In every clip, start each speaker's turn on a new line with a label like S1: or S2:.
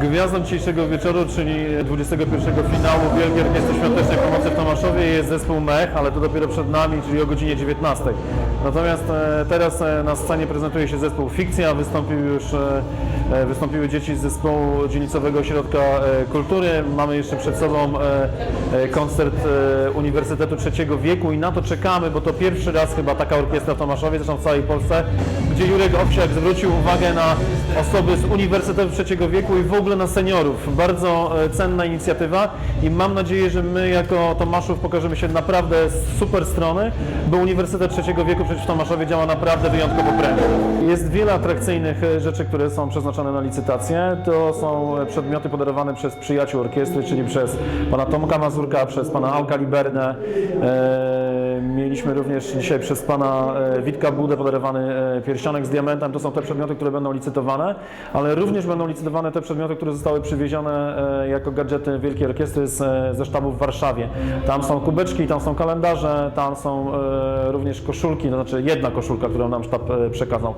S1: Gwiazdą dzisiejszego wieczoru, czyli 21 finału Wielkiej Orkiestry Świątecznej Pomocy w Tomaszowie jest zespół Mech, ale to dopiero przed nami, czyli o godzinie 19. Natomiast e, teraz e, na scenie prezentuje się zespół Fikcja, wystąpił już, e, wystąpiły dzieci z zespołu Dzielnicowego Ośrodka e, Kultury. Mamy jeszcze przed sobą e, e, koncert e, Uniwersytetu Trzeciego Wieku i na to czekamy, bo to pierwszy raz chyba taka orkiestra w Tomaszowie, zresztą w całej Polsce, gdzie Jurek Owsiak zwrócił uwagę na osoby z Uniwersytetu Trzeciego Wieku i w ogóle na seniorów. Bardzo e, cenna inicjatywa i mam nadzieję, że my jako Tomaszów pokażemy się naprawdę z super strony, bo Uniwersytet Trzeciego Wieku przecież w Tomaszowie działa naprawdę wyjątkowo prężnie. Jest wiele atrakcyjnych e, rzeczy, które są przeznaczone na licytację. To są przedmioty podarowane przez przyjaciół orkiestry, czyli przez pana Tomka Mazurka, przez pana Alka Libernę. E, mieliśmy również dzisiaj przez pana e, Witka Budę podarowany e, pierścionek z diamentem. To są te przedmioty, które będą licytowane, ale również będą licytowane te przedmioty, które zostały przywiezione jako gadżety Wielkiej Orkiestry z, ze sztabu w Warszawie. Tam są kubeczki, tam są kalendarze, tam są również koszulki, to znaczy jedna koszulka, którą nam sztab przekazał.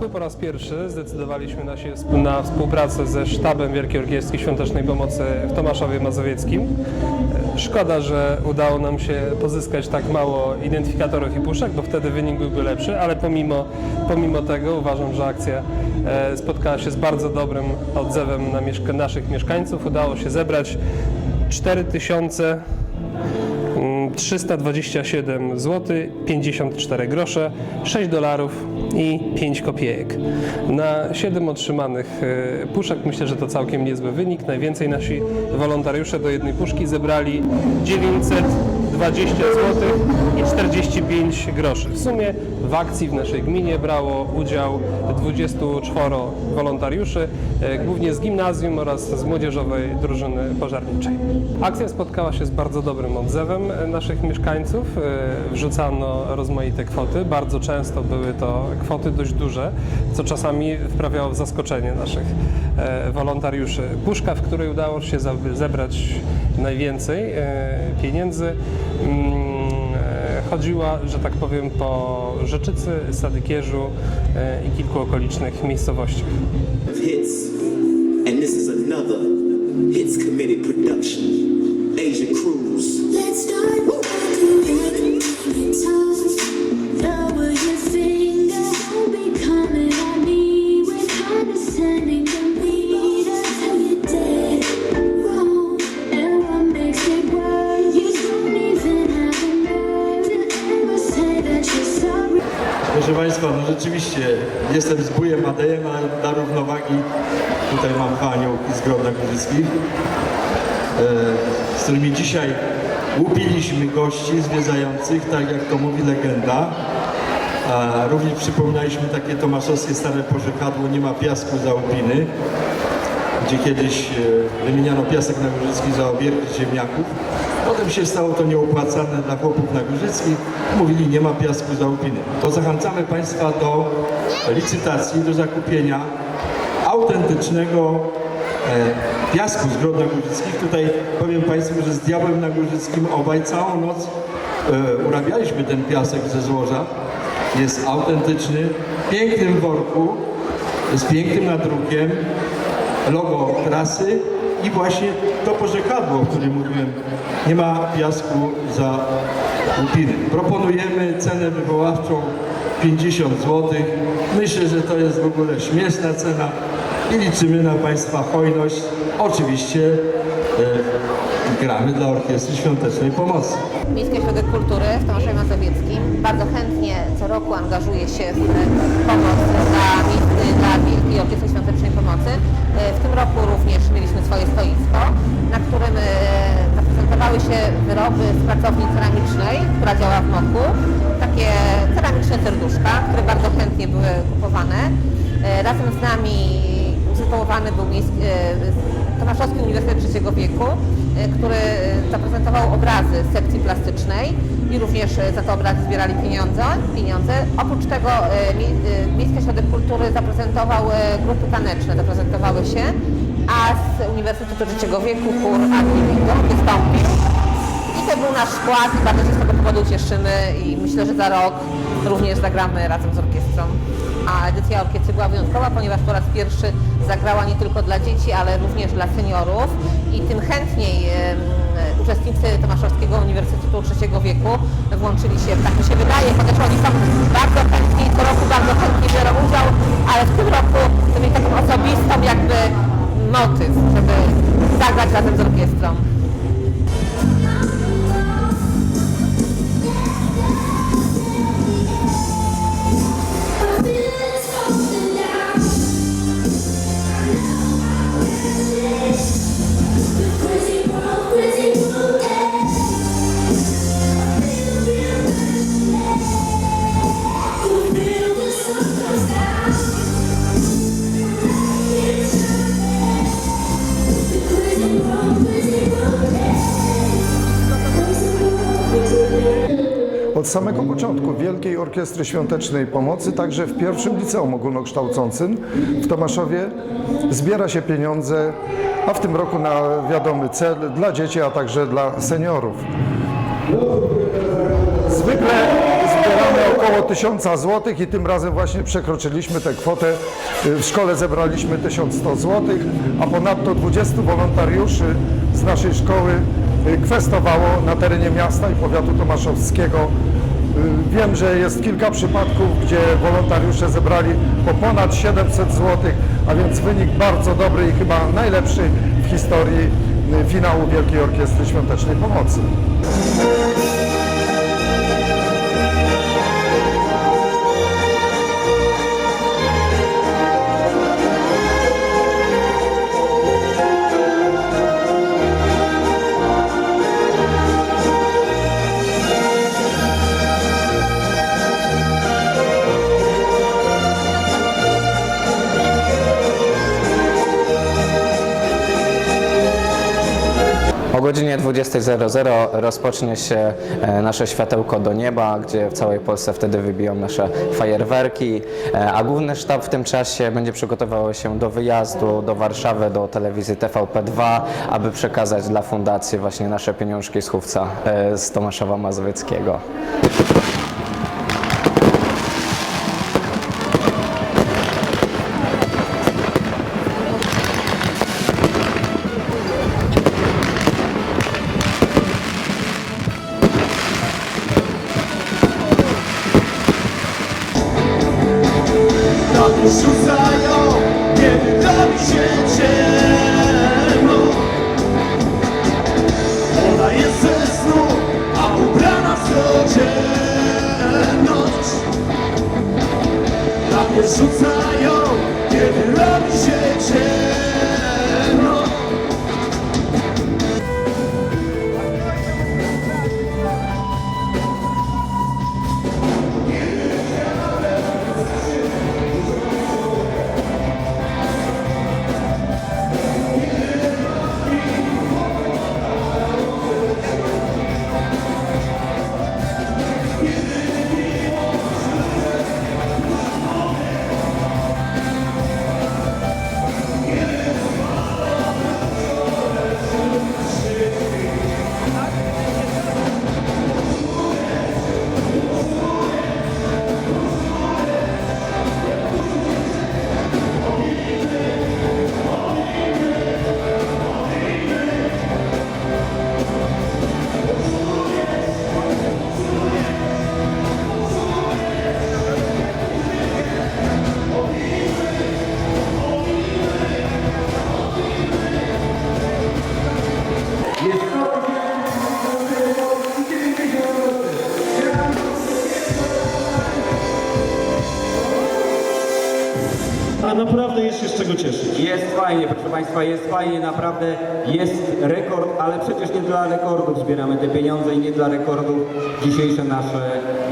S2: Roku po raz pierwszy zdecydowaliśmy się, na współpracę ze sztabem Wielkiej Orkiestry Świątecznej Pomocy w Tomaszowie Mazowieckim. Szkoda, że udało nam się pozyskać tak mało identyfikatorów i puszek, bo wtedy wynik byłby lepszy, ale pomimo, pomimo tego uważam, że akcja e, spotkała się z bardzo dobrym odzewem na mieszka naszych mieszkańców. Udało się zebrać 4000 327 zł 54 grosze, 6 dolarów i 5 kopiejek. Na 7 otrzymanych e, puszek myślę, że to całkiem niezły wynik. Najwięcej nasi wolontariusze do jednej puszki zebrali 920 zł i 45 groszy. W sumie w akcji w naszej gminie brało udział 24 wolontariuszy, e, głównie z gimnazjum oraz z młodzieżowej drużyny pożarniczej. Akcja spotkała się z bardzo dobrym odzewem e, naszych mieszkańców. E, Wrzucano rozmaite kwoty. Bardzo często były to kwoty dość duże, co czasami wprawiało w zaskoczenie naszych wolontariuszy. Puszka, w której udało się zebrać najwięcej e, pieniędzy, mm, e, chodziła, że tak powiem, po Rzeczycy, Sadykierzu e, i kilku okolicznych miejscowościach.
S3: hits,
S4: jestem zbójem Adejem, a dla równowagi tutaj mam panią z Grobna Górzyckich. E, którymi dzisiaj łupiliśmy gości zwiedzających, tak jak to mówi legenda. Również przypominaliśmy takie tomaszowskie stare porzekadło, nie ma piasku za łupiny, gdzie kiedyś e, wymieniano piasek nagórzycki za obierki ziemniaków. Potem się stało to nieopłacalne dla chłopów nagórzyckich. Mówili, nie ma piasku za łupiny. To zachęcamy Państwa do licytacji, do zakupienia autentycznego e, piasku z Grod Nagórzyckich. Tutaj powiem Państwu, że z Diabłem Nagórzyckim obaj całą noc e, urabialiśmy ten piasek ze złoża. Jest autentyczny, w pięknym worku, z pięknym nadrukiem, logo trasy i właśnie to porzekadło, o którym mówiłem, nie ma piasku za łupiny. Proponujemy cenę wywoławczą 50 zł. Myślę, że to jest w ogóle śmieszna cena i liczymy na Państwa hojność. Oczywiście e, gramy dla Orkiestry Świątecznej Pomocy.
S5: Miejski Ośrodek Kultury w Tomaszowie Mazowieckim bardzo chętnie co roku angażuje się w pomoc dla, miejsc- dla Wielkiej Orkiestry Świątecznej Pomocy. E, W tym roku również mieliśmy swoje stoisko, na którym e, zaprezentowały się wyroby z pracowni ceramicznej, która działa w Moku. Takie ceramiczne serduszka, które bardzo chętnie były kupowane. E, Razem z nami usytuowany był miejski, Tomaszowski Uniwersytet Trzeciego Wieku, który zaprezentował obrazy z sekcji plastycznej również e, za te obrazy zbierali pieniądze. pieniądze. Oprócz tego e, e, Miejski Ośrodek Kultury zaprezentował grupy taneczne, zaprezentowały się, a z Uniwersytetu Trzeciego Wieku chór Agni wystąpił. I to był nasz wkład i bardzo się z tego powodu cieszymy i myślę, że za rok również zagramy razem z orkiestrą. A edycja orkiestry była wyjątkowa, ponieważ po raz pierwszy zagrała nie tylko dla dzieci, ale również dla seniorów i tym chętniej uczestnicy Tomaszowskiego Uniwersytetu Trzeciego Wieku włączyli się, tak mi się wydaje, chociaż oni są bardzo chętni, co roku bardzo chętnie biorą udział, ale w tym roku to mieli taką osobistą jakby motyw, żeby zagrać razem z orkiestrą.
S6: Od samego początku Wielkiej Orkiestry Świątecznej Pomocy, także w pierwszym liceum ogólnokształcącym w Tomaszowie zbiera się pieniądze, a w tym roku na wiadomy cel dla dzieci, a także dla seniorów. Zwykle zbieramy około 1000 zł i tym razem właśnie przekroczyliśmy tę kwotę. W szkole zebraliśmy 1100 zł, a ponadto 20 wolontariuszy z naszej szkoły y, kwestowało na terenie miasta i powiatu tomaszowskiego. Y, Wiem, że jest kilka przypadków, gdzie wolontariusze zebrali po ponad 700 zł, a więc wynik bardzo dobry i chyba najlepszy w historii y, finału Wielkiej Orkiestry Świątecznej Pomocy.
S7: Godzinie 20.00 rozpocznie się e, nasze światełko do nieba, gdzie w całej Polsce wtedy wybiją nasze fajerwerki, e, a główny sztab w tym czasie będzie przygotowywał się do wyjazdu do Warszawy, do telewizji TVP2, aby przekazać dla fundacji właśnie nasze pieniążki z chówca e, z Tomaszowa Mazowieckiego.
S8: Rzucają, kiedy robi się
S9: fajnie, proszę Państwa, jest fajnie, naprawdę jest rekord, ale przecież nie dla rekordów zbieramy te pieniądze i nie dla rekordów dzisiejsze nasze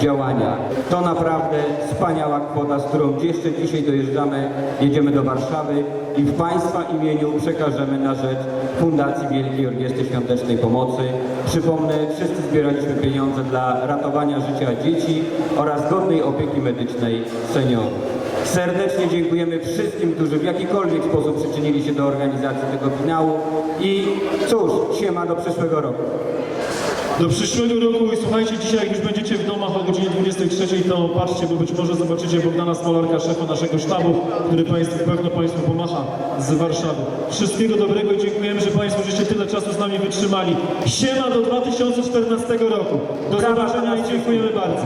S9: działania. To naprawdę wspaniała kwota, z którą jeszcze dzisiaj dojeżdżamy, jedziemy do Warszawy i w Państwa imieniu przekażemy na rzecz Fundacji Wielkiej Orkiestry Świątecznej Pomocy. Przypomnę, wszyscy zbieraliśmy pieniądze dla ratowania życia dzieci oraz godnej opieki medycznej seniorów. Serdecznie dziękujemy wszystkim, którzy w jakikolwiek sposób przyczynili się do organizacji tego finału i cóż, siema do przyszłego roku.
S1: Do przyszłego roku i słuchajcie, dzisiaj jak już będziecie w domach o godzinie 23, to patrzcie, bo być może zobaczycie Bogdana Smolarka, szefa naszego sztabu, który Państwu pewno Państwu pomacha z Warszawy. Wszystkiego dobrego i dziękujemy, że Państwo żeście tyle czasu z nami wytrzymali. Siema do 2014 roku. Do zobaczenia i dziękujemy bardzo.